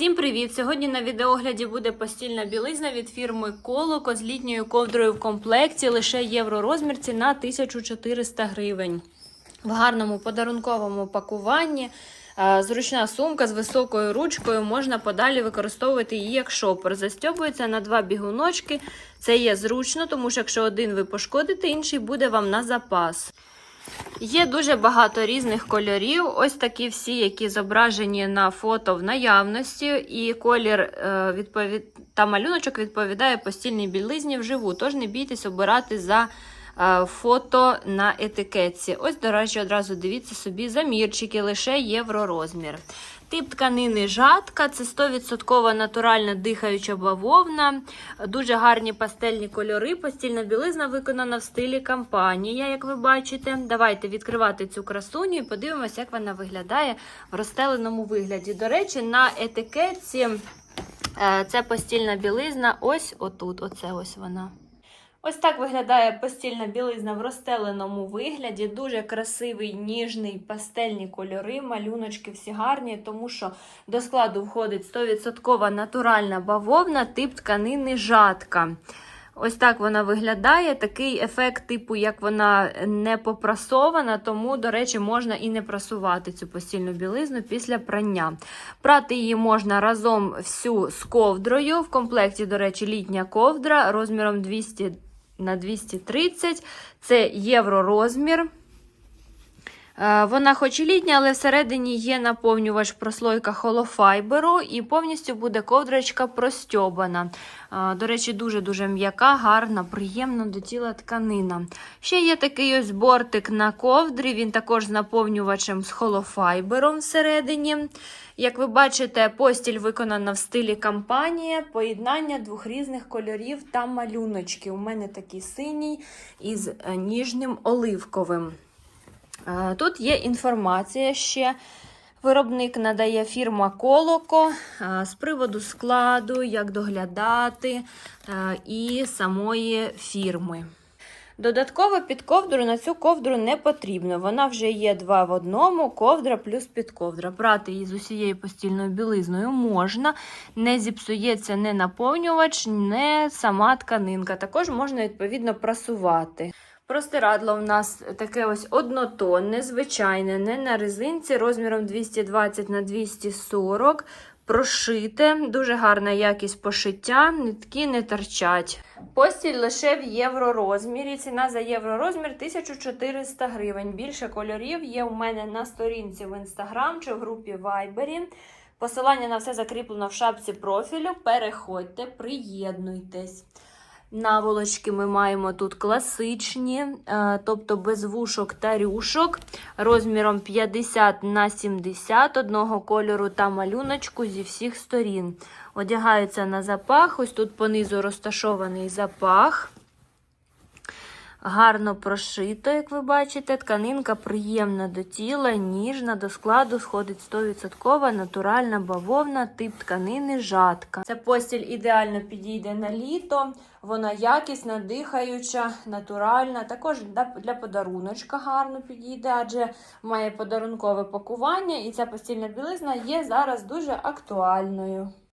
Всім привіт! Сьогодні на відеогляді буде постільна білизна від фірми Колоко з літньою ковдрою в комплекті. Лише євророзмір ціна 1400 гривень. В гарному подарунковому пакуванні. Е, Зручна сумка з високою ручкою можна подалі використовувати її як шопер. Застьобується на два бігуночки. Це є зручно, тому що якщо один ви пошкодите, інший буде вам на запас. Є дуже багато різних кольорів. Ось такі всі, які зображені на фото в наявності, і колір е, відповід... та малюночок відповідає постільній білизні вживу. Тож не бійтесь обирати за фото на етикетці. Ось, до речі, одразу дивіться собі замірчики, лише євророзмір. Тип тканини жатка, це 100% натуральна дихаюча бавовна, дуже гарні пастельні кольори. Постільна білизна виконана в стилі кампанія, як ви бачите. Давайте відкривати цю красуню і подивимося, як вона виглядає в розстеленому вигляді. До речі, на етикетці е, це постільна білизна. Ось отут. Оце ось вона. Ось так виглядає постільна білизна в розстеленому вигляді. Дуже красивий, ніжний, пастельні кольори, малюночки всі гарні, тому що до складу входить 100% натуральна бавовна, тип тканини жатка. Ось так вона виглядає. Такий ефект, типу, як вона не попрасована, тому, до речі, можна і не прасувати цю постільну білизну після прання. Прати її можна разом всю з ковдрою. В комплекті, до речі, літня ковдра розміром 200 на 230. Це євророзмір. Е, Вона хоч і літня, але всередині є наповнювач прослойка холофайберу і повністю буде ковдрочка простьобана. Е, До речі, дуже-дуже м'яка, гарна, приємна до тіла тканина. Ще є такий ось бортик на ковдрі, він також з наповнювачем з холофайбером всередині. Як ви бачите, постіль виконана в стилі кампанія, поєднання двох різних кольорів та малюночки. У мене такий синій із е, ніжним оливковим. Тут є інформація ще. Виробник надає фірма Колоко з приводу складу, як доглядати і самої фірми. Додатково під ковдру на цю ковдру не потрібно. Вона вже є два в одному, ковдра плюс підковдра. Брати її з усією постільною білизною можна, не зіпсується не наповнювач, не сама тканинка. Також можна відповідно прасувати. Простирадло в нас таке ось однотонне, звичайне, не на резинці, розміром 220 на 240 прошите, дуже гарна якість пошиття, нитки не торчать. Постіль лише в євророзмірі. Ціна за євророзмір 1400 гривень. Більше кольорів є у мене на сторінці в інстаграм чи в групі Viber. Посилання на все закріплено в шапці профілю. Переходьте, приєднуйтесь. Наволочки ми маємо тут класичні, е, тобто без вушок та рюшок, розміром 50 на 70 одного кольору та малюночку зі всіх сторін. Одягаються на запах. Ось тут понизу розташований запах. Гарно прошито, як ви бачите. Тканинка приємна до тіла, ніжна, до складу сходить 100% натуральна бавовна, тип тканини жатка. Ця постіль ідеально підійде на літо, вона якісна, дихаюча, натуральна. Також для подаруночка гарно підійде, адже має подарункове пакування, і ця постільна білизна є зараз дуже актуальною.